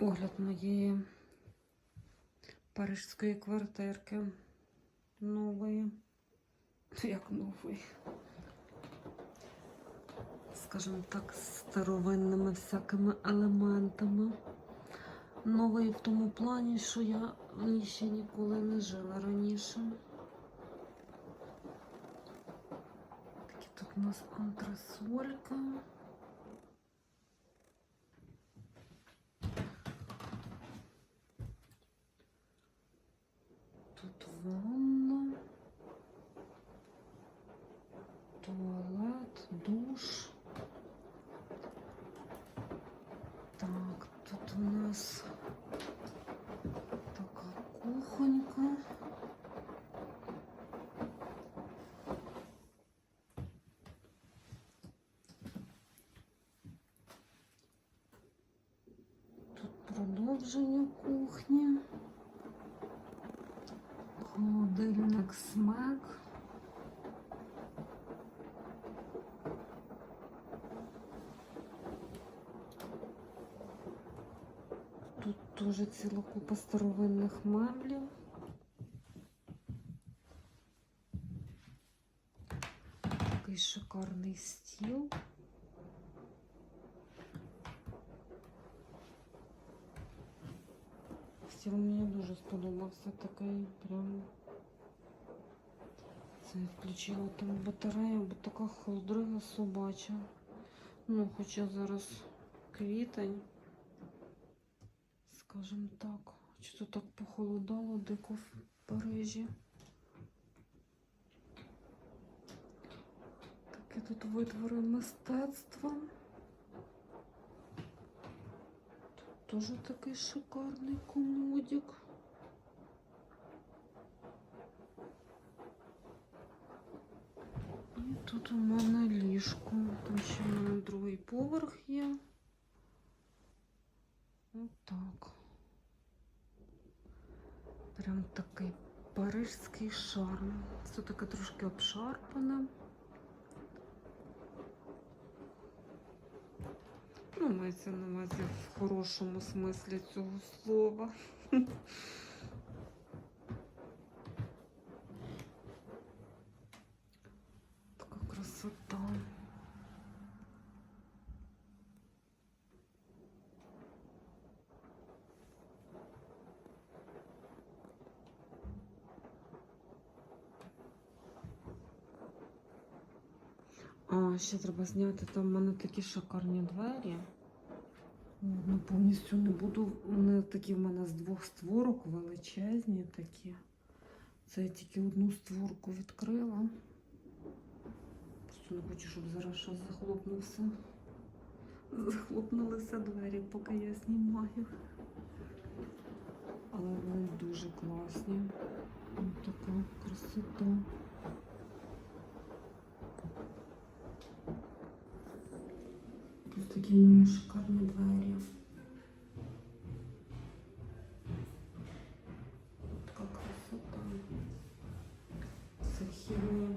огляд моєї парижської квартирки нової. Як нової? Скажімо так, з старовинними всякими елементами. Нової в тому плані, що я в ній ще ніколи не жила раніше. Такі тут у нас антресолька. Ванна, туалет, душ. Так, тут у нас така кухонька. Тут продовження кухні. Холодильник смак. Тут теж ціла купа старовинних меблів. Такий шикарний стіл. Стіл мені дуже сподобався такий прям. Це включила там батарею, бо така холодрига собача. Ну, хоча зараз квітень, скажімо так. Чи то так похолодало дико в Парижі. Такі тут витвори мистецтва. Тут теж такий шикарний комодик. Тут у мене ліжко. Там ще в мене другий поверх є. Отак. Прям такий парижський шарм. Це таке трошки обшарпане. Ну, мається на увазі в хорошому смислі цього слова. Така красота. А, ще треба зняти. Там в мене такі шикарні двері. Ну, повністю не буду. Вони такі в мене з двох створок величезні такі. Це я тільки одну створку відкрила. Просто не хочу, щоб зараз щось захлопнувся. Захлопнулися двері, поки я знімаю. Але вони дуже класні. Ось така красота. Ось такі в мене шикарні двері. Така красота. Це вхідні